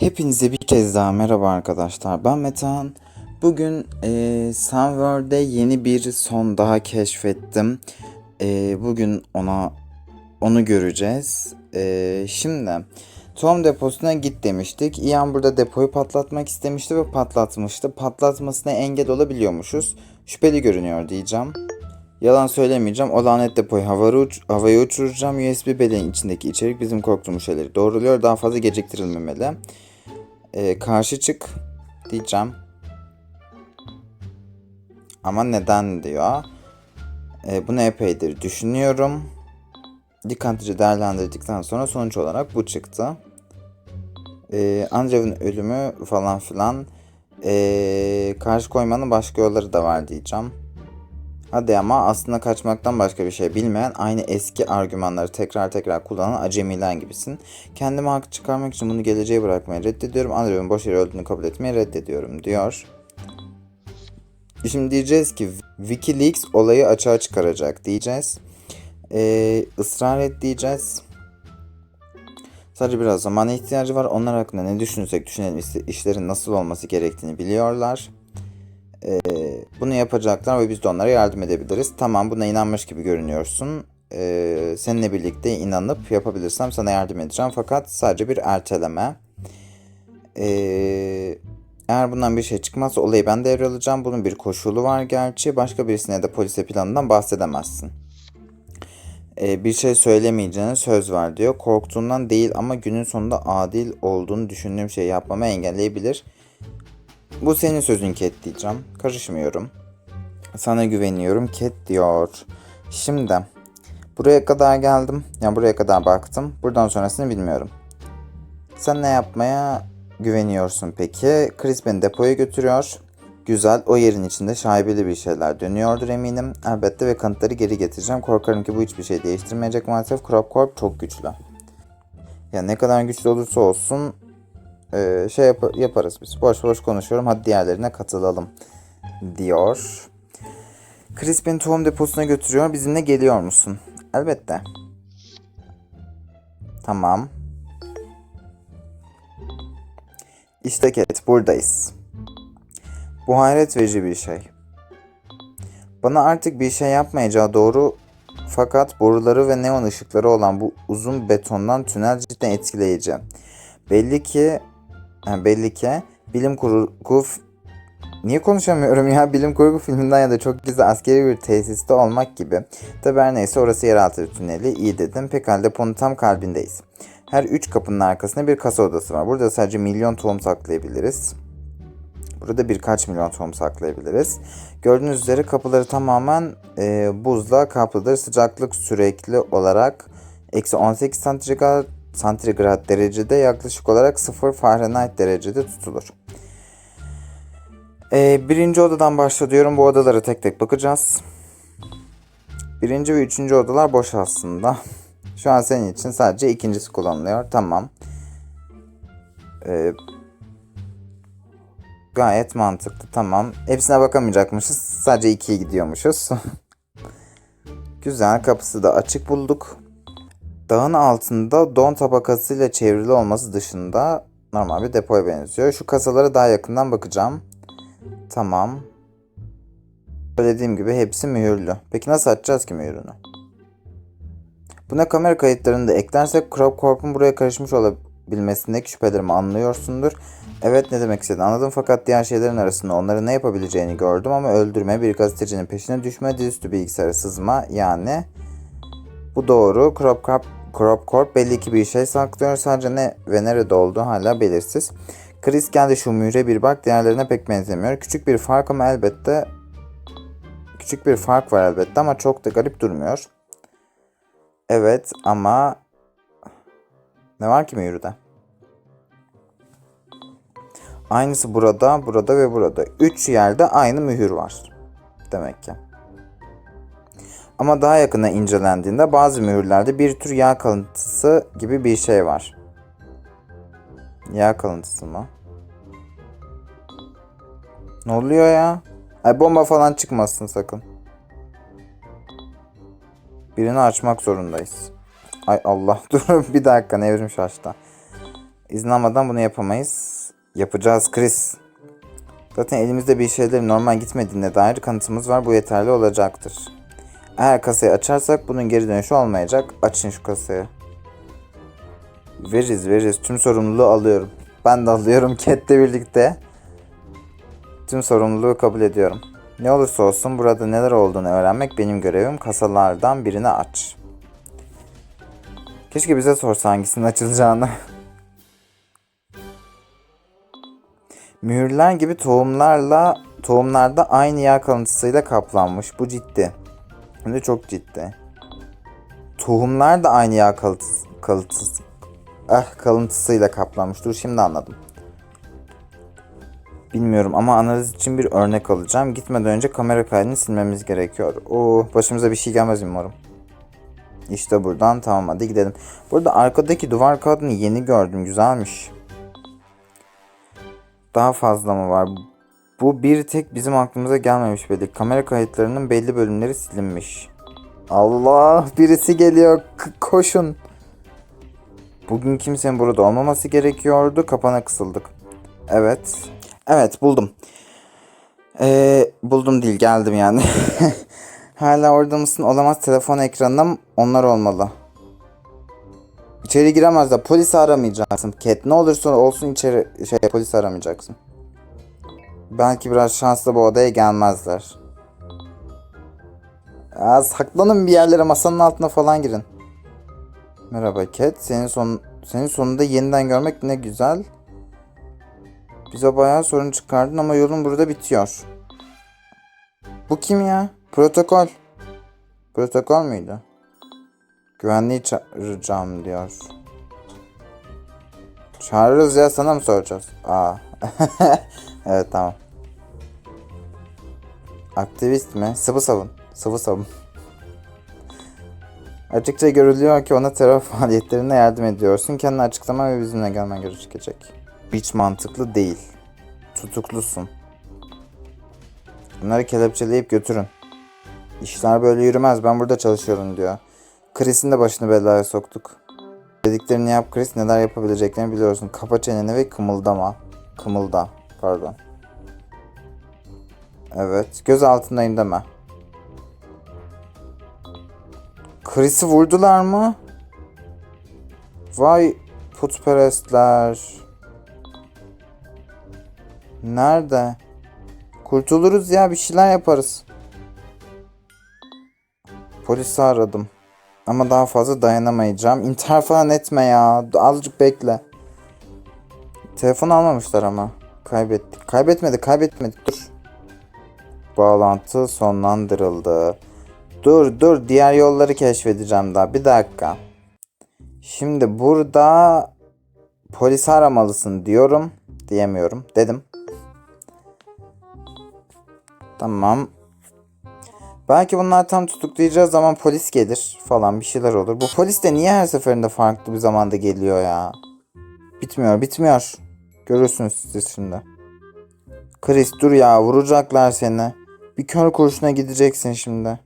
Hepinize bir kez daha merhaba arkadaşlar. Ben Metehan. Bugün e, Sunworld'de yeni bir son daha keşfettim. E, bugün ona onu göreceğiz. E, şimdi Tom deposuna git demiştik. Ian burada depoyu patlatmak istemişti ve patlatmıştı. Patlatmasına engel olabiliyormuşuz. Şüpheli görünüyor diyeceğim. Yalan söylemeyeceğim. O lanet depoyu havaya, uç- havaya uçuracağım. USB belleğin içindeki içerik bizim korktuğumuz şeyleri doğruluyor. Daha fazla geciktirilmemeli. Ee, karşı çık diyeceğim. Ama neden diyor. Ee, bunu epeydir düşünüyorum. Dikkatlice değerlendirdikten sonra sonuç olarak bu çıktı. Ee, Andrew'un ölümü falan filan. Ee, karşı koymanın başka yolları da var diyeceğim. Hadi ama aslında kaçmaktan başka bir şey bilmeyen, aynı eski argümanları tekrar tekrar kullanan acemiler gibisin. Kendime hak çıkarmak için bunu geleceğe bırakmayı reddediyorum. Andrew'un boş yere öldüğünü kabul etmeyi reddediyorum diyor. Şimdi diyeceğiz ki Wikileaks olayı açığa çıkaracak diyeceğiz. Ee, ısrar et diyeceğiz. Sadece biraz zamana ihtiyacı var. Onlar hakkında ne düşünürsek düşünelim işlerin nasıl olması gerektiğini biliyorlar. Ee, bunu yapacaklar ve biz de onlara yardım edebiliriz. Tamam buna inanmış gibi görünüyorsun. Ee, seninle birlikte inanıp yapabilirsem sana yardım edeceğim. Fakat sadece bir erteleme. Ee, eğer bundan bir şey çıkmazsa olayı ben devralacağım. Bunun bir koşulu var gerçi. Başka birisine de polise planından bahsedemezsin. Ee, bir şey söylemeyeceğine söz ver diyor. Korktuğundan değil ama günün sonunda adil olduğunu düşündüğüm şeyi yapmamı engelleyebilir. Bu senin sözün Cat diyeceğim. Karışmıyorum. Sana güveniyorum Cat diyor. Şimdi buraya kadar geldim. Yani buraya kadar baktım. Buradan sonrasını bilmiyorum. Sen ne yapmaya güveniyorsun peki? Chris beni depoya götürüyor. Güzel. O yerin içinde şaibeli bir şeyler dönüyordur eminim. Elbette ve kanıtları geri getireceğim. Korkarım ki bu hiçbir şey değiştirmeyecek maalesef. Crop Corp çok güçlü. Ya ne kadar güçlü olursa olsun ee, şey yap- yaparız biz. Boş boş konuşuyorum. Hadi diğerlerine katılalım diyor. Chris beni tohum deposuna götürüyor. Bizimle geliyor musun? Elbette. Tamam. İşte Cat buradayız. Bu hayret verici bir şey. Bana artık bir şey yapmayacağı doğru fakat boruları ve neon ışıkları olan bu uzun betondan tünel cidden etkileyici. Belli ki yani belli ki bilim kurgu Niye konuşamıyorum ya? Bilim kurgu filminden ya da çok gizli askeri bir tesiste olmak gibi. Tabi her neyse orası yeraltı tüneli. İyi dedim. Pekala deponun tam kalbindeyiz. Her üç kapının arkasında bir kasa odası var. Burada sadece milyon tohum saklayabiliriz. Burada birkaç milyon tohum saklayabiliriz. Gördüğünüz üzere kapıları tamamen e, buzla kaplıdır. Sıcaklık sürekli olarak eksi 18 santigrat, santigrat derecede yaklaşık olarak 0 Fahrenheit derecede tutulur. E, birinci odadan başlıyorum. Bu odalara tek tek bakacağız. Birinci ve üçüncü odalar boş aslında. Şu an senin için sadece ikincisi kullanılıyor. Tamam. E, Gayet mantıklı tamam. Hepsine bakamayacakmışız. Sadece ikiye gidiyormuşuz. Güzel kapısı da açık bulduk. Dağın altında don tabakasıyla çevrili olması dışında normal bir depoya benziyor. Şu kasalara daha yakından bakacağım. Tamam. Söylediğim gibi hepsi mühürlü. Peki nasıl açacağız ki mühürünü? Buna kamera kayıtlarını da eklersek Crop Corp'un buraya karışmış olabilmesindeki şüphelerimi anlıyorsundur. Evet ne demek istediğini anladım fakat diğer şeylerin arasında onların ne yapabileceğini gördüm ama öldürme, bir gazetecinin peşine düşme, dizüstü bilgisayara sızma yani bu doğru. Crop Corp, Crop Corp belli ki bir şey saklıyor sadece ne ve nerede olduğu hala belirsiz. Chris geldi şu mühre bir bak diğerlerine pek benzemiyor. Küçük bir fark ama elbette küçük bir fark var elbette ama çok da garip durmuyor. Evet ama ne var ki mühürde? Aynısı burada, burada ve burada. Üç yerde aynı mühür var. Demek ki. Ama daha yakına incelendiğinde bazı mühürlerde bir tür yağ kalıntısı gibi bir şey var. Yağ kalıntısı mı? Ne oluyor ya? Ay bomba falan çıkmasın sakın. Birini açmak zorundayız. Ay Allah dur bir dakika nevrim şaştı. İzin almadan bunu yapamayız. Yapacağız Chris. Zaten elimizde bir şeylerin normal gitmediğine dair kanıtımız var. Bu yeterli olacaktır. Eğer kasayı açarsak bunun geri dönüşü olmayacak. Açın şu kasayı. Veririz veririz. Tüm sorumluluğu alıyorum. Ben de alıyorum Cat'le birlikte. Tüm sorumluluğu kabul ediyorum. Ne olursa olsun burada neler olduğunu öğrenmek benim görevim. Kasalardan birini aç. Keşke bize sorsa hangisinin açılacağını. Mühürler gibi tohumlarla tohumlarda aynı yağ kalıntısıyla kaplanmış. Bu ciddi. Hem de çok ciddi. Tohumlar da aynı yağ kalıntısı, kalıntısı, ah, kalıntısıyla kaplanmış. Dur şimdi anladım. Bilmiyorum ama analiz için bir örnek alacağım. Gitmeden önce kamera kaydını silmemiz gerekiyor. Oo, başımıza bir şey gelmez umarım. İşte buradan tamam hadi gidelim. Burada arkadaki duvar kağıdını yeni gördüm. Güzelmiş. Daha fazla mı var? Bu bir tek bizim aklımıza gelmemiş belli. Kamera kayıtlarının belli bölümleri silinmiş. Allah birisi geliyor. K- koşun. Bugün kimsenin burada olmaması gerekiyordu. Kapana kısıldık. Evet. Evet buldum. Ee, buldum değil geldim yani. Hala orada mısın? Olamaz telefon ekranında onlar olmalı. İçeri giremezler. Polisi aramayacaksın. Cat ne olursa olsun içeri şey polisi aramayacaksın. Belki biraz şansla bu odaya gelmezler. Aa, saklanın bir yerlere masanın altına falan girin. Merhaba Cat. Senin son senin sonunda yeniden görmek ne güzel. Bize bayağı sorun çıkardın ama yolun burada bitiyor. Bu kim ya? Protokol. Protokol müydü? Güvenliği çağıracağım diyor. Çağırırız ya sana mı soracağız? Aa. evet tamam. Aktivist mi? Sıvı savun. Sıvı savun. Açıkça görülüyor ki ona terör faaliyetlerine yardım ediyorsun. Kendini açıklama ve bizimle gelmen gerekecek. Hiç mantıklı değil. Tutuklusun. Bunları kelepçeleyip götürün. İşler böyle yürümez. Ben burada çalışıyorum diyor. Chris'in de başını belaya soktuk. Dediklerini yap Chris. Neler yapabileceklerini biliyorsun. Kapa çeneni ve kımıldama. Kımılda. Pardon. Evet. Göz altındayım deme. Chris'i vurdular mı? Vay putperestler. Nerede? Kurtuluruz ya bir şeyler yaparız. Polisi aradım. Ama daha fazla dayanamayacağım. İntihar falan etme ya. Azıcık bekle. Telefon almamışlar ama. Kaybettik. Kaybetmedik, kaybetmedik. Dur. Bağlantı sonlandırıldı. Dur, dur. Diğer yolları keşfedeceğim daha. Bir dakika. Şimdi burada polisi aramalısın diyorum. Diyemiyorum. Dedim. Tamam. Belki bunlar tam tutuklayacağı zaman polis gelir falan bir şeyler olur. Bu polis de niye her seferinde farklı bir zamanda geliyor ya? Bitmiyor bitmiyor. Görürsünüz siz şimdi. Chris dur ya vuracaklar seni. Bir kör kurşuna gideceksin şimdi.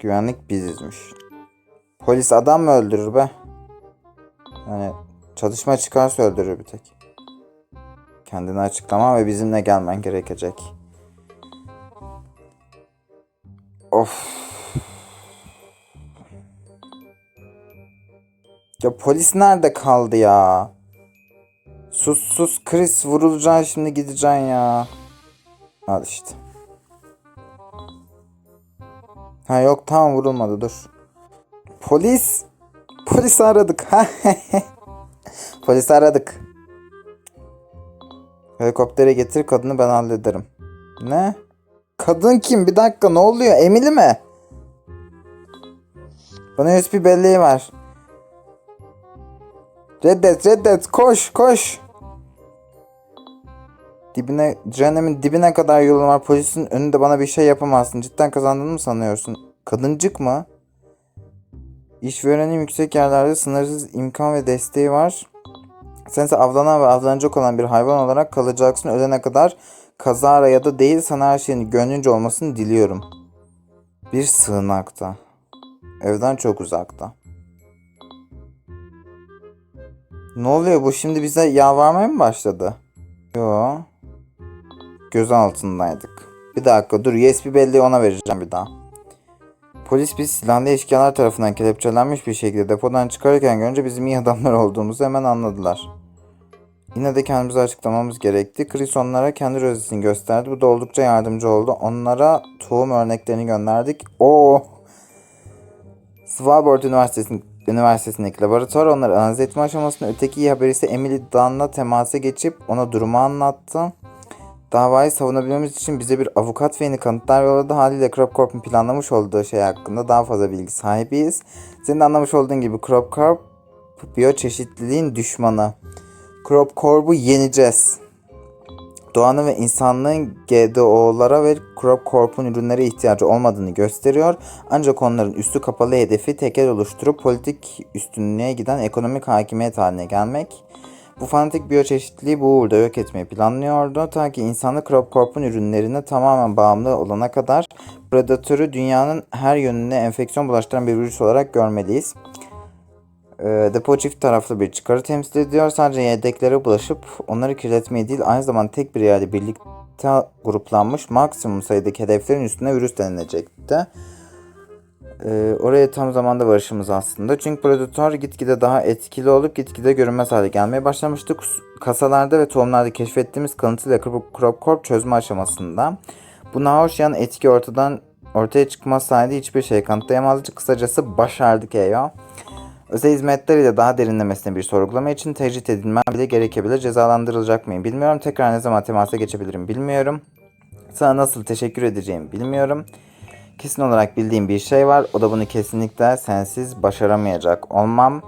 Güvenlik bizizmiş. Polis adam mı öldürür be? Yani çalışma çıkarsa öldürür bir tek. Kendini açıklama ve bizimle gelmen gerekecek. Of. Ya polis nerede kaldı ya? Sus sus Chris vurulacaksın şimdi gideceksin ya. Al işte. Ha yok tamam vurulmadı dur. Polis. Polis aradık. Polis aradık. Helikoptere getir kadını ben hallederim. Ne? Kadın kim? Bir dakika ne oluyor? Emili mi? Bana USB belleği ver. Reddet reddet koş koş. Dibine, cehennemin dibine kadar yolun var. Polisin önünde bana bir şey yapamazsın. Cidden kazandığını mı sanıyorsun? Kadıncık mı? İşverenin yüksek yerlerde sınırsız imkan ve desteği var. Sen ise avlanan ve avlanacak olan bir hayvan olarak kalacaksın ölene kadar kazara ya da değil sana her şeyin gönlünce olmasını diliyorum. Bir sığınakta. Evden çok uzakta. Ne oluyor bu şimdi bize yalvarmaya mı başladı? Yo. Göz altındaydık. Bir dakika dur USB belleği ona vereceğim bir daha. Polis biz silahlı eşkıyalar tarafından kelepçelenmiş bir şekilde depodan çıkarken görünce bizim iyi adamlar olduğumuzu hemen anladılar. Yine de kendimizi açıklamamız gerekti. Chris onlara kendi rozetini gösterdi. Bu da oldukça yardımcı oldu. Onlara tohum örneklerini gönderdik. Oo. Svalbard Üniversitesi'nin Üniversitesi'ndeki laboratuvar onları analiz etme aşamasında öteki iyi haber ise Emily Dunn'la temasa geçip ona durumu anlattı. Davayı savunabilmemiz için bize bir avukat ve yeni kanıtlar yolladı. Haliyle Crop Corp'un planlamış olduğu şey hakkında daha fazla bilgi sahibiyiz. Senin de anlamış olduğun gibi Crop Corp biyoçeşitliliğin düşmanı. Crop Corp'u yeneceğiz. Doğanın ve insanlığın GDO'lara ve Crop Corp'un ürünlere ihtiyacı olmadığını gösteriyor. Ancak onların üstü kapalı hedefi tekel oluşturup politik üstünlüğe giden ekonomik hakimiyet haline gelmek. Bu fanatik biyoçeşitliliği bu uğurda yok etmeyi planlıyordu. Ta ki insanlık Crop Corp'un ürünlerine tamamen bağımlı olana kadar predatörü dünyanın her yönüne enfeksiyon bulaştıran bir virüs olarak görmeliyiz. Ee, depo çift taraflı bir çıkarı temsil ediyor. Sadece yedeklere bulaşıp onları kirletmeyi değil aynı zamanda tek bir yerde birlikte gruplanmış maksimum sayıdaki hedeflerin üstüne virüs denilecekti. Ee, oraya tam zamanda varışımız aslında. Çünkü Predator gitgide daha etkili olup gitgide görünmez hale gelmeye başlamıştı. Kasalarda ve tohumlarda keşfettiğimiz kalıntıyla Crop Corp çözme aşamasında. Bu nahoş yan etki ortadan ortaya çıkmasaydı hiçbir şey kanıtlayamazdı. Kısacası başardık Eyo. Özel hizmetleriyle daha derinlemesine bir sorgulama için tecrit edilmem bile gerekebilir. Cezalandırılacak mıyım bilmiyorum. Tekrar ne zaman temasa geçebilirim bilmiyorum. Sana nasıl teşekkür edeceğimi bilmiyorum. Kesin olarak bildiğim bir şey var. O da bunu kesinlikle sensiz başaramayacak olmam.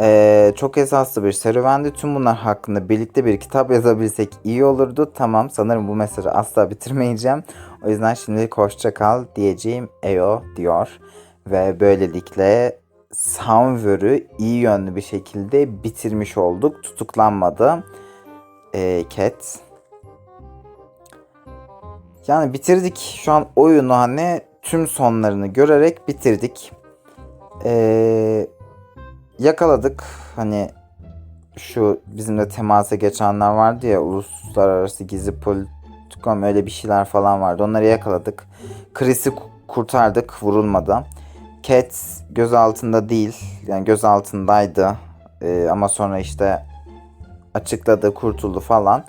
Ee, çok esaslı bir serüvendi. Tüm bunlar hakkında birlikte bir kitap yazabilsek iyi olurdu. Tamam sanırım bu mesajı asla bitirmeyeceğim. O yüzden şimdilik hoşça kal diyeceğim Eo diyor. Ve böylelikle Samver'ı iyi yönlü bir şekilde bitirmiş olduk. Tutuklanmadı. Ee, Cat. Yani bitirdik. Şu an oyunu hani tüm sonlarını görerek bitirdik. Ee, yakaladık. Hani şu bizimle temasa geçenler vardı ya uluslararası gizli politikom öyle bir şeyler falan vardı. Onları yakaladık. Chris'i ku- kurtardık vurulmadı. Cat göz altında değil. Yani göz altındaydı. Ee, ama sonra işte açıkladı, kurtuldu falan.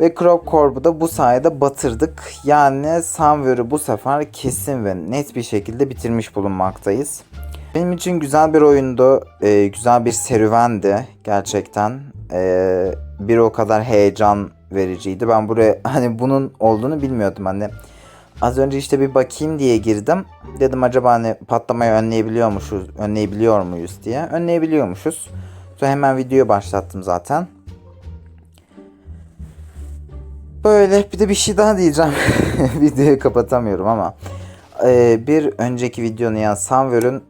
Ve Crop Corp'u da bu sayede batırdık. Yani Sunware'ı bu sefer kesin ve net bir şekilde bitirmiş bulunmaktayız. Benim için güzel bir oyundu. Ee, güzel bir serüvendi gerçekten. Ee, bir o kadar heyecan vericiydi. Ben buraya hani bunun olduğunu bilmiyordum. Hani az önce işte bir bakayım diye girdim. Dedim acaba hani patlamayı önleyebiliyormuşuz, önleyebiliyor muyuz diye. Önleyebiliyormuşuz. Sonra hemen videoyu başlattım zaten. Böyle bir de bir şey daha diyeceğim. Videoyu kapatamıyorum ama. Ee, bir önceki videonun yani Sunware'ın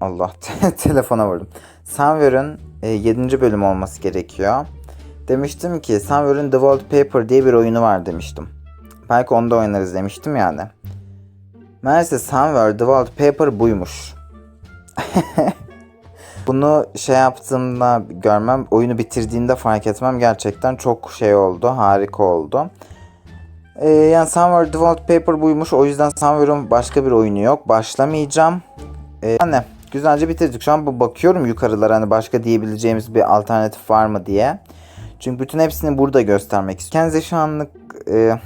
Allah telefona vurdum. Sunware'ın e, 7. bölüm olması gerekiyor. Demiştim ki Sunware'ın The Wallpaper diye bir oyunu var demiştim. Belki onda oynarız demiştim yani. Meğerse Sunware The Wallpaper buymuş. Bunu şey yaptığımda görmem, oyunu bitirdiğimde fark etmem gerçekten çok şey oldu, harika oldu. Ee, yani Sunware The Wallpaper buymuş. O yüzden Sunware'ın başka bir oyunu yok. Başlamayacağım. Ee, yani güzelce bitirdik. Şu an bu bakıyorum yukarılara hani başka diyebileceğimiz bir alternatif var mı diye. Çünkü bütün hepsini burada göstermek istiyorum. Kendinize şu anlık e,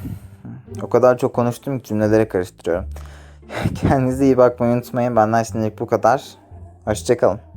o kadar çok konuştum ki cümlelere karıştırıyorum. Kendinize iyi bakmayı unutmayın. Benden şimdilik bu kadar. Hoşçakalın.